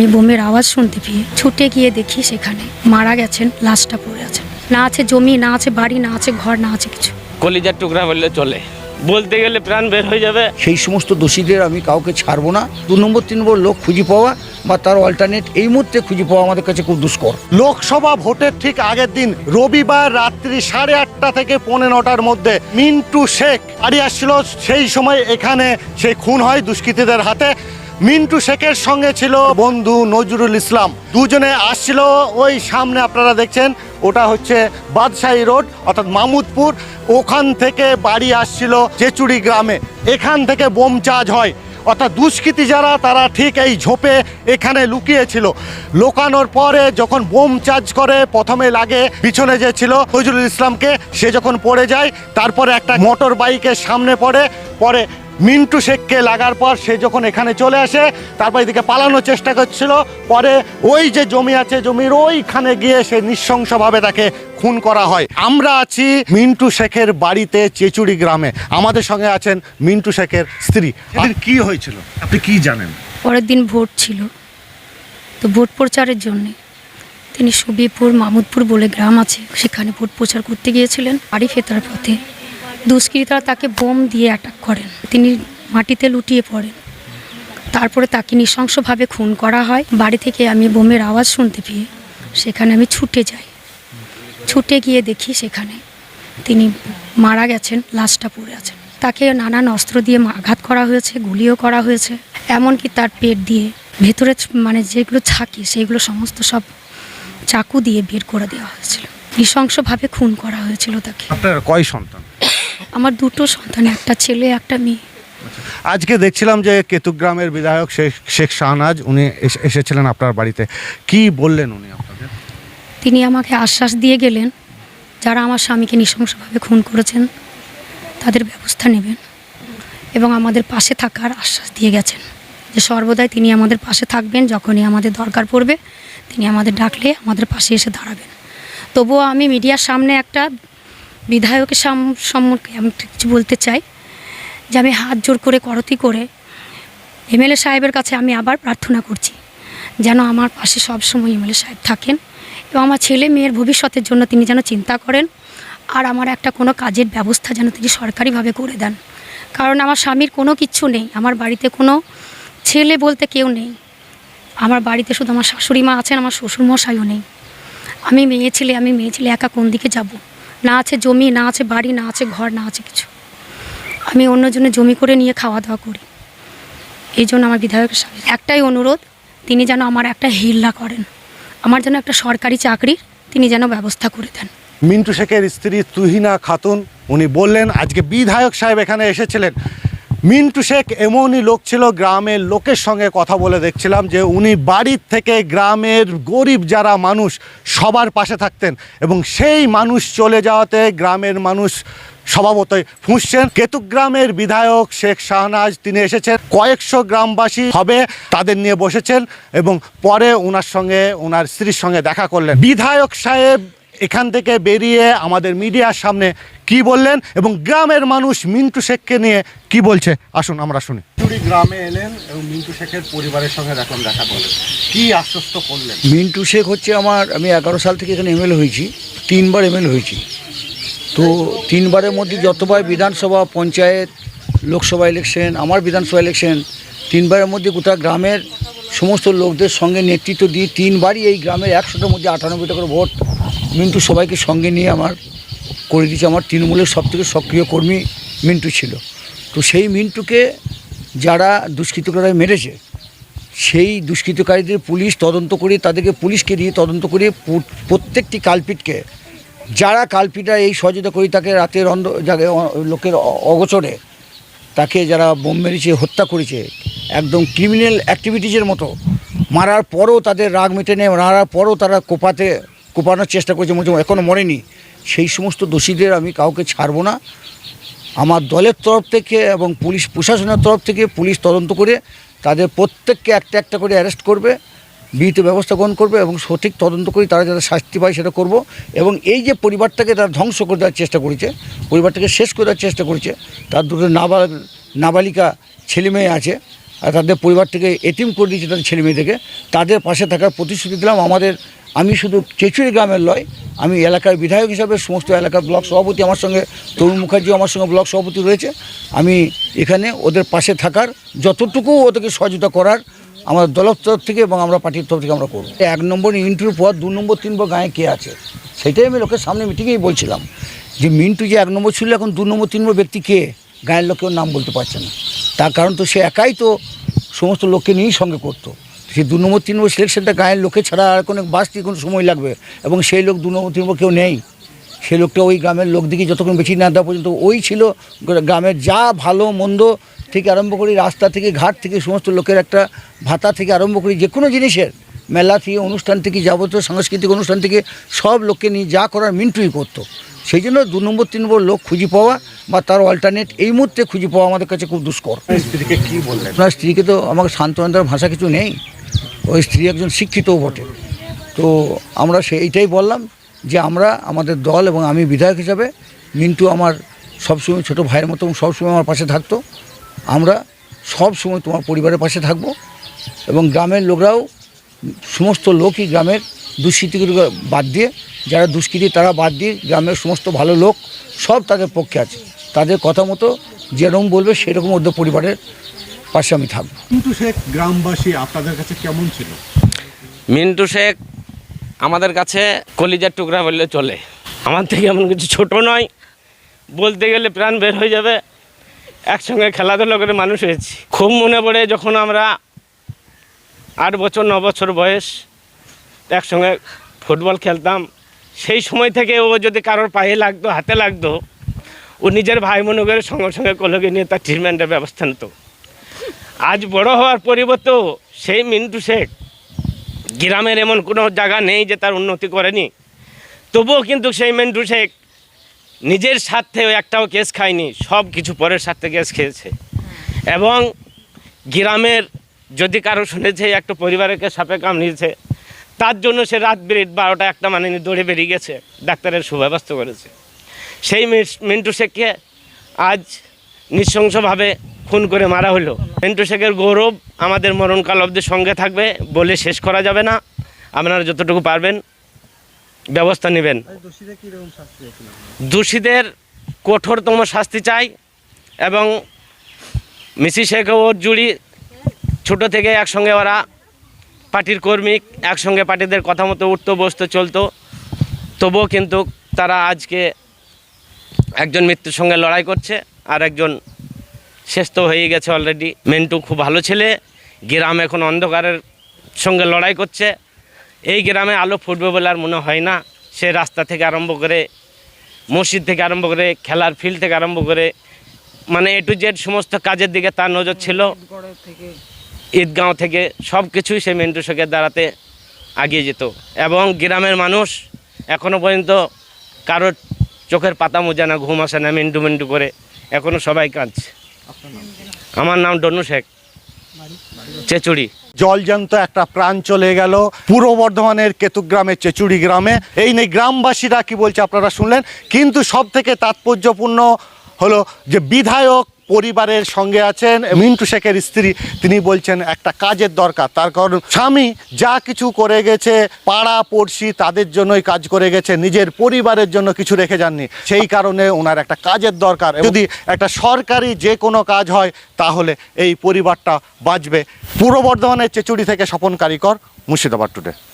আমি বোমের আওয়াজ শুনতে পেয়ে ছুটে গিয়ে দেখি সেখানে মারা গেছেন লাশটা পড়ে আছে। না আছে জমি না আছে বাড়ি না আছে ঘর না আছে কিছু। কলিজার টুকরা বললে চলে। বলতে গেলে প্রাণ বের হয়ে যাবে। সেই সমস্ত দোষীদের আমি কাউকে ছাড়বো না। দু নম্বর তিন নম্বর লোক খুঁজে পাওয়া বা তার অল্টারনেট এই মুহূর্তে খুঁজে পাওয়া আমাদের কাছে খুব দুষ্কর। লোকসভা ভোটের ঠিক আগের দিন রবিবার রাত্রি সাড়ে আটটা থেকে পৌনে নটার মধ্যে মিন্টু শেখ বাড়ি আসছিল। সেই সময় এখানে সেই খুন হয় দুষ্কৃতীদের হাতে। মিন্টু শেখের সঙ্গে ছিল বন্ধু নজরুল ইসলাম। দুজনে আসছিল ওই সামনে, আপনারা দেখছেন, ওটা হচ্ছে বাদশাহী রোড, অর্থাৎ মামুদপুর। ওখান থেকে বাড়ি আসছিল চেচুড়ি গ্রামে। এখান থেকে বোম চার্জ হয়। অর্থাৎ দুষ্কৃতী যারা, তারা ঠিক এই ঝোপে এখানে লুকিয়েছিল। লোকানোর পরে যখন বোম চার্জ করে, প্রথমে লাগে পিছনে যে ছিল নজরুল ইসলামকে, সে যখন পড়ে যায়, তারপরে একটা মোটর বাইকের সামনে পড়ে, পরে মিন্টু শেখকে লাগার পর সে যখন এখানে চলে আসে তারপর এদিকে পালানোর চেষ্টা করছিল। পরে ওই যে জমি আছে জমির ওইখানে গিয়ে সে নৃশংসভাবে তাকে খুন করা হয়। আমরা আছি মিন্টু শেখের বাড়িতে চেচুড়ি গ্রামে। আমাদের সঙ্গে আছেন মিন্টু শেখের স্ত্রী। সেদিন কি হয়েছিল? আপনি কি জানেন? পরের দিন ভোট ছিল। তো ভোট প্রচারের জন্যে তিনি সুবিপুর মামুদপুর বলে গ্রাম আছে সেখানে ভোট প্রচার করতে গিয়েছিলেন। বাড়ি ফেতার পথে দুষ্কৃতীরা তাকে বোম দিয়ে অ্যাটাক করেন। তিনি মাটিতে লুটিয়ে পড়েন। তারপরে তাকে নৃশংসভাবে খুন করা হয়। বাড়ি থেকে আমি বোমের আওয়াজ শুনতে পেয়ে সেখানে আমি ছুটে যাই। ছুটে গিয়ে দেখি সেখানে তিনি মারা গেছেন, লাশটা পড়ে আছেন তাকে নানান অস্ত্র দিয়ে আঘাত করা হয়েছে, গুলিও করা হয়েছে। এমনকি তার পেট দিয়ে ভেতরে মানে যেগুলো থাকে সেইগুলো সমস্ত সব চাকু দিয়ে বের করে দেওয়া হয়েছিল। নৃশংসভাবে খুন করা হয়েছিল তাকে। কয় সন্তান? আমার দুটো সন্তান একটা ছেলে একটা মেয়ে। আজকে দেখছিলাম যে কেতুগ্রামের বিধায়ক শেখ শেখ শাহনাজ উনি এস- এসেছিলেন আপনার বাড়িতে। কি বললেন উনি তিনি আমাকে আশ্বাস দিয়ে গেলেন যারা আমার স্বামীকে নৃশংসভাবে খুন করেছেন তাদের ব্যবস্থা নেবেন এবং আমাদের পাশে থাকার আশ্বাস দিয়ে গেছেন যে সর্বদাই তিনি আমাদের পাশে থাকবেন যখনই আমাদের দরকার পড়বে তিনি আমাদের ডাকলে আমাদের পাশে এসে দাঁড়াবেন। তবুও আমি মিডিয়ার সামনে একটা বিধায়কের সাম- সম্পর্কে আমি কিছু বলতে চাই। যে আমি হাত জোর করে করতি করে এমএলএ সাহেবের কাছে আমি আবার প্রার্থনা করছি, যেন আমার পাশে সবসময় এমএলএ সাহেব থাকেন এবং আমার ছেলে মেয়ের ভবিষ্যতের জন্য তিনি যেন চিন্তা করেন আর আমার একটা কোনো কাজের ব্যবস্থা যেন তিনি সরকারিভাবে করে দেন। কারণ আমার স্বামীর কোনো কিচ্ছু নেই, আমার বাড়িতে কোনো ছেলে বলতে কেউ নেই। আমার বাড়িতে শুধু আমার শাশুড়ি মা আছেন, আমার শ্বশুরমশাইও নেই। আমি মেয়ে ছেলে, আমি মেয়ে ছেলে একা কোন দিকে যাব? না আছে জমি, না আছে বাড়ি, না আছে ঘর, না আছে কিছু। আমি অন্যজনের জমি করে নিয়ে খাওয়া দাওয়া করি। এই জন্য আমার বিধায়কের সাথে একটাই অনুরোধ, তিনি যেন আমার একটা হিল্লা করেন। আমার যেন একটা সরকারি চাকরির তিনি যেন ব্যবস্থা করে দেন। মিন্টু শেখের স্ত্রী তুহিনা খাতুন, উনি বললেন, আজকে বিধায়ক সাহেব এখানে এসেছিলেন। মিন্টু শেখ এমনই লোক ছিল, গ্রামের লোকের সঙ্গে কথা বলে দেখছিলাম যে উনি বাড়ির থেকে গ্রামের গরিব যারা মানুষ সবার পাশে থাকতেন এবং সেই মানুষ চলে যাওয়াতে গ্রামের মানুষ স্বভাবতই ফুঁসছেন। কেতুগ্রামের বিধায়ক শেখ শাহনাজ তিনি এসেছেন, কয়েকশো গ্রামবাসী হবে তাদের নিয়ে বসেছেন এবং পরে ওনার সঙ্গে ওনার স্ত্রীর সঙ্গে দেখা করলেন। বিধায়ক সাহেব এখান থেকে বেরিয়ে আমাদের মিডিয়ার সামনে কি বললেন এবং গ্রামের মানুষ মিন্টু শেখকে নিয়ে কি বলছে? আসুন আমরা শুনি। চুরি গ্রামে এলেন এবং মিন্টু শেখের পরিবারের সঙ্গে এখন দেখা করলেন কি আশ্বস্ত করলেন? মিন্টু শেখ হচ্ছে আমার আমি এগারো সাল থেকে এখানে এমএলএ হয়েছি তিনবার এমএলএ হয়েছি। তো তিনবারের মধ্যে যতবার বিধানসভা পঞ্চায়েত লোকসভা ইলেকশন আমার বিধানসভা ইলেকশন তিনবারের মধ্যে গোটা গ্রামের সমস্ত লোকদের সঙ্গে নেতৃত্ব দিয়ে তিনবারই এই গ্রামের একশোটার মধ্যে আটানব্বইটা করে ভোট মিন্টু সবাইকে সঙ্গে নিয়ে আমার করে দিয়েছে আমার তৃণমূলের সবথেকে সক্রিয় কর্মী মিন্টু ছিল। তো সেই মিন্টুকে যারা দুষ্কৃতকারী মেরেছে, সেই দুষ্কৃতকারীদের পুলিশ তদন্ত করে তাদেরকে পুলিশকে দিয়ে তদন্ত করে প্রত্যেকটি কালপিটকে, যারা কালপিটা এই সহযোগিতা করে তাকে রাতের অন্ধ লোকের অগোচরে, তাকে যারা বোম মেরেছে, হত্যা করেছে, একদম ক্রিমিনাল অ্যাক্টিভিটিজের মতো, মারার পরও তাদের রাগ মেটেনি মারার পরও তারা কোপাতে, কোপানোর চেষ্টা করেছে, মনে এখনও মরেনি। সেই সমস্ত দোষীদের আমি কাউকে ছাড়বো না। আমার দলের তরফ থেকে এবং পুলিশ প্রশাসনের তরফ থেকে পুলিশ তদন্ত করে তাদের প্রত্যেককে একটা একটা করে অ্যারেস্ট করবে, বিহিত ব্যবস্থা গ্রহণ করবে এবং সঠিক তদন্ত করে তারা যাতে শাস্তি পায় সেটা করব এবং এই যে পরিবারটাকে তারা ধ্বংস করে দেওয়ার চেষ্টা করেছে, পরিবারটাকে শেষ করে দেওয়ার চেষ্টা করেছে, তার দুটো নাবা নাবালিকা ছেলে মেয়ে আছে, আর তাদের পরিবার থেকে এতিম করে দিয়েছে তাদের ছেলে মেয়েদেরকে তাদের পাশে থাকার প্রতিশ্রুতি দিলাম, আমাদের আমি শুধু চেচুরি গ্রামের লয়, আমি এলাকার বিধায়ক হিসাবে সমস্ত এলাকার ব্লক সভাপতি আমার সঙ্গে, তরুণ মুখার্জি আমার সঙ্গে ব্লক সভাপতি রয়েছে। আমি এখানে ওদের পাশে থাকার, যতটুকু ওদেরকে সহযোগিতা করার আমাদের দলের তরফ থেকে এবং আমরা পার্টির তরফ থেকে আমরা করব। এক নম্বর ইন্টুর পর, দু নম্বর, তিন নম্বর গায়ে কে আছে? সেটাই আমি লোকের সামনে মিটিংয়েই বলছিলাম। যে মিন্টু যে এক নম্বর ছিল, এখন দু নম্বর, তিন নম্বর ব্যক্তি কে? গায়ের লোক কেউ নাম বলতে পারছে না। তার কারণ তো সে একাই তো সমস্ত লোককে নিয়েই সঙ্গে করতো। সেই দু নম্বর তিন নম্বর সিলেকশনটা গায়ের লোকে ছাড়া আর কোনো বাঁচতে কোনো সময় লাগবে। এবং সেই লোক দু নম্বর তিন নম্বর কেউ নেই। সেই লোকটা ওই গ্রামের লোক দিকে যতক্ষণ বেশি না দেওয়া পর্যন্ত ওই ছিল গ্রামের যা ভালো মন্দ থেকে আরম্ভ করি রাস্তা থেকে ঘাট থেকে সমস্ত লোকের একটা ভাতা থেকে আরম্ভ করি যে কোনো জিনিসের। মেলা থেকে অনুষ্ঠান থেকে যাবতীয় সাংস্কৃতিক অনুষ্ঠান থেকে সব লোককে নিয়ে যা করার মিন্টুই করতো। সেই জন্য দু নম্বর তিন নম্বর লোক খুঁজে পাওয়া বা তার অল্টারনেট এই মুহূর্তে খুঁজে পাওয়া আমাদের কাছে খুব দুষ্কর। স্ত্রীকে কি বললেন? আপনার স্ত্রীকে তো আমাকে সান্ত্বনা দেওয়ার ভাষা কিছু নেই। ওই স্ত্রী একজন শিক্ষিতও বটে। তো আমরা সেইটাই বললাম যে আমরা আমাদের দল এবং আমি বিধায়ক হিসাবে মিন্টু আমার সবসময় ছোটো ভাইয়ের মতো সবসময় আমার পাশে থাকতো। আমরা সব সময় তোমার পরিবারের পাশে থাকব এবং গ্রামের লোকরাও সমস্ত লোকই গ্রামের দুষ্কৃতিগুলো বাদ দিয়ে, যারা দুষ্কৃতি তারা বাদ দিয়ে গ্রামের সমস্ত ভালো লোক সব তাদের পক্ষে আছে। তাদের কথা মতো যেরকম বলবে সেরকম ওদের পরিবারের পাশে আমি থাকব। কিন্তু সে গ্রামবাসী আপনাদের কাছে কেমন ছিল? মিন্টু শেখ আমাদের কাছে কলিজার টুকরা বললে চলে। আমার থেকে এমন কিছু ছোট নয়। বলতে গেলে প্রাণ বের হয়ে যাবে। একসঙ্গে খেলাধুলা করে মানুষ হয়েছি। খুব মনে পড়ে যখন আমরা আট বছর ন বছর বয়স একসঙ্গে ফুটবল খেলতাম। সেই সময় থেকে ও যদি কারোর পায়ে লাগতো হাতে লাগতো ও নিজের ভাই মনে করে সঙ্গে সঙ্গে কলকে নিয়ে তার ট্রিটমেন্টের ব্যবস্থা নিত। আজ বড় হওয়ার পরিবর্তেও সেই মিন্টু শেখ গ্রামের এমন কোনো জায়গা নেই যে তার উন্নতি করেনি। তবুও কিন্তু সেই মিন্টু শেখ নিজের স্বার্থে একটাও কেস খায়নি, সব কিছু পরের স্বার্থে কেস খেয়েছে। এবং গ্রামের যদি কারও শুনেছে, একটা পরিবারকে সাপে কামড়িয়েছে, তার জন্য সে রাত বিরেট বারোটা একটা মানে দৌড়ে বেরিয়ে গেছে, ডাক্তারের সুব্যবস্থা করেছে। সেই মিন্টু শেখকে আজ নৃশংসভাবে খুন করে মারা হলো। মিন্টু শেখের গৌরব আমাদের মরণকাল অবধি সঙ্গে থাকবে বলে শেষ করা যাবে না। আপনারা যতটুকু পারবেন ব্যবস্থা নেবেন। দোষীদের কঠোরতম শাস্তি চাই এবং মিসি শেখ ও ওর জুড়ি ছোটো থেকে একসঙ্গে ওরা পার্টির কর্মী একসঙ্গে পার্টিদের কথা মতো উঠতো বসতো চলতো। তবুও কিন্তু তারা আজকে একজন মৃত্যুর সঙ্গে লড়াই করছে আর একজন শেষ তো হয়ে গেছে অলরেডি মেন্টু খুব ভালো ছেলে। গ্রাম এখন অন্ধকারের সঙ্গে লড়াই করছে। এই গ্রামে আলো ফুটবে বলে আর মনে হয় না। সে রাস্তা থেকে আরম্ভ করে, মসজিদ থেকে আরম্ভ করে, খেলার ফিল্ড থেকে আরম্ভ করে মানে এ টু জেড সমস্ত কাজের দিকে তার নজর ছিল। ঈদগাঁও থেকে সব কিছুই সে মেন্টু শেখের দ্বারাতে আগিয়ে যেত। এবং গ্রামের মানুষ এখনও পর্যন্ত কারোর চোখের পাতা মোজা না, ঘুম আসে না মিন্টু মিন্টু করে। এখনও সবাই কাঁদছে। আমার নাম ডনু শেখ। চেচুড়ি। জলজান্ত একটা প্রাণ চলে গেল পূর্ব বর্ধমানের কেতুগ্রামের চেচুড়ি গ্রামে। এই নিয়ে গ্রামবাসীরা কি বলছে আপনারা শুনলেন? কিন্তু সব থেকে তাৎপর্যপূর্ণ হলো যে বিধায়ক পরিবারের সঙ্গে আছেন মিন্টু শেখের স্ত্রী, তিনি বলছেন, একটা কাজের দরকার। তার কারণ স্বামী যা কিছু করে গেছে, পাড়া, পড়শি, তাদের জন্যই কাজ করে গেছে, নিজের পরিবারের জন্য কিছু রেখে যাননি। সেই কারণে ওনার একটা কাজের দরকার। যদি একটা সরকারি যে কোনো কাজ হয়, তাহলে এই পরিবারটা বাঁচবে। পূর্ব বর্ধমানের চেচুড়ি থেকে স্বপন কারিকর, মুর্শিদাবাদ টুডে